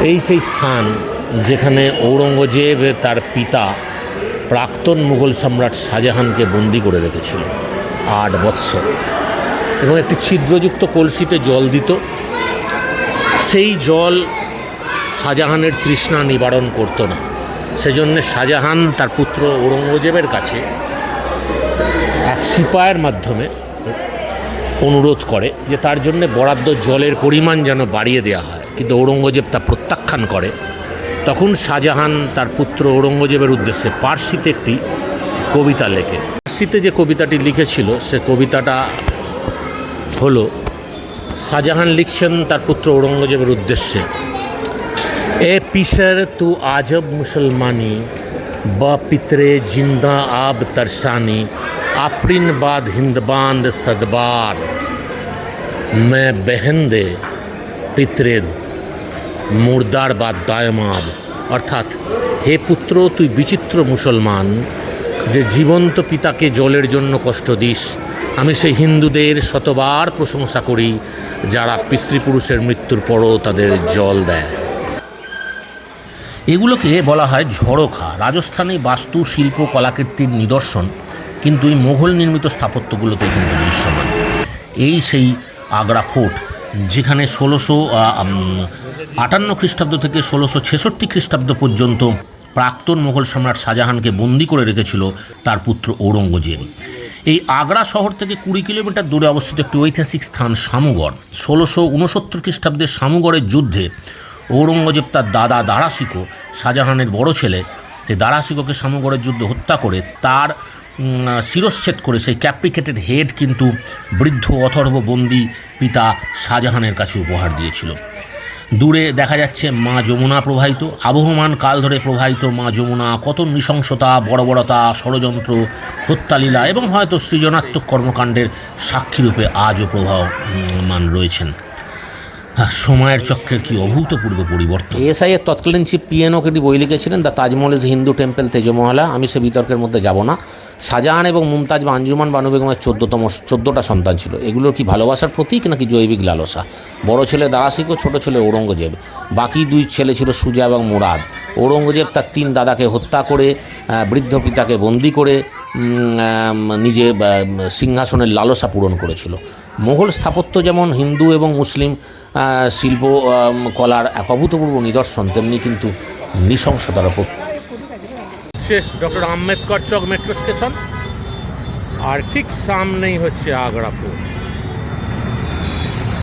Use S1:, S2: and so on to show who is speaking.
S1: এই সেই স্থান যেখানে ঔরঙ্গজেব তার পিতা প্রাক্তন মুঘল সম্রাট শাহজাহানকে বন্দি করে রেখেছিল আট বৎসর। এবং একটি ছিদ্রযুক্ত কলসিতে জল দিত। সেই জল শাহজাহানের তৃষ্ণা নিবারণ করতো না। সেজন্য শাহজাহান তার পুত্র ঔরঙ্গজেবের কাছে এক সিপায়ের মাধ্যমে অনুরোধ করে যে তার জন্য বরাদ্দ জলের পরিমাণ যেন বাড়িয়ে দেওয়া হয়। কিন্তু ঔরঙ্গজেব তা প্রত্যাখ্যান করে, তখন শাহজাহান তার পুত্র ঔরঙ্গজেবের উদ্দেশ্যে পার্সিতে একটি কবিতা লেখে। পার্সিতে যে কবিতাটি লিখেছিল, সে কবিতাটা হলো, শাহজাহান লিখছেন তার পুত্র ঔরঙ্গজেবের উদ্দেশ্যে, এ পিসর তু আজব মুসলমানি, বা পিতরে জিন্দা আব তরসানি আপ্রিন বাদ হিন্দবান্দ সদবার। মে বেহেন দে পিতরে মুর্দার বাদ দায়মাব। অর্থাৎ, হে পুত্র, তুই বিচিত্র মুসলমান, যে জীবন্ত পিতাকে জলের জন্য কষ্ট দিস, আমি সেই হিন্দুদের শতবার প্রশংসা করি, যারা পিতৃপুরুষের মৃত্যুর পরও তাদের জল দেয়। এগুলোকে বলা হয় ঝড়োখা, রাজস্থানে বাস্তু, শিল্প, কলাকৃতির নিদর্শন, কিন্তু এই মোঘল নির্মিত স্থাপত্যগুলোতে কিন্তু দৃশ্যমান এই সেই আগ্রা ফোর্ট যেখানে ষোলোশো আটান্ন খ্রিস্টাব্দ থেকে ষোলোশো ছেষট্টি খ্রিস্টাব্দ পর্যন্ত প্রাক্তন মোগল সম্রাট শাহজাহানকে বন্দি করে রেখেছিল তার পুত্র ঔরঙ্গজেব। এই আগ্রা শহর থেকে কুড়ি কিলোমিটার দূরে অবস্থিত একটি ঐতিহাসিক স্থান শামুগড় ষোলোশো উনসত্তর খ্রিস্টাব্দের শামুগড়ের যুদ্ধে ঔরঙ্গজেব তার দাদা দারাশিকো, শাহজাহানের বড় ছেলে সেই দারাশিকোকে শামুগড়ের যুদ্ধে হত্যা করে তার শিরশ্ছেদ করে সেই ক্যাপ্রিকেটেড হেড কিন্তু বৃদ্ধ অথর্ব বন্দি পিতা শাহজাহানের কাছে উপহার দিয়েছিল। দূরে দেখা যাচ্ছে মা যমুনা প্রবাহিত, আবহমান কাল ধরে প্রবাহিত মা যমুনা, কত নৃশংসতা, বড়বড়তা, ষড়যন্ত্র, হত্যালীলা এবং হয়তো সৃজনাত্মক কর্মকাণ্ডের সাক্ষীরূপে আজও প্রবাহমান রয়েছেন। সময়ের চক্রের কি অভূতপূর্ব পরিবর্তন? এসআই এর তৎকালীন চিফ পিএনও একটি বই লিখেছিলেন, the Taj Mahal is Hindu temple, তেজমহলা। আমি সে বিতর্কের মধ্যে যাব না। শাহজাহান এবং মুমতাজ বা আঞ্জুমান বানু বেগমের চোদ্দতম, চোদ্দোটা সন্তান ছিল। এগুলো কি ভালোবাসার প্রতীক নাকি জৈবিক লালসা? বড় ছেলে দারাসিক ও ছোট ছেলে ঔরঙ্গজেব। বাকি দুই ছেলে ছিল সুজা এবং মুরাদ। ঔরঙ্গজেব তার তিন দাদাকে হত্যা করে বৃদ্ধ পিতাকে বন্দি করে নিজে সিংহাসনের লালসা পূরণ করেছিল। মোগল স্থাপত্য যেমন হিন্দু এবং মুসলিম শিল্প কলার এক অভূতপূর্ব নিদর্শন, তেমনি কিন্তু নৃশংসতার হচ্ছে doctor Ambedkar Chowk metro station, আর ঠিক সামনেই হচ্ছে আগ্রা ফোর্ট।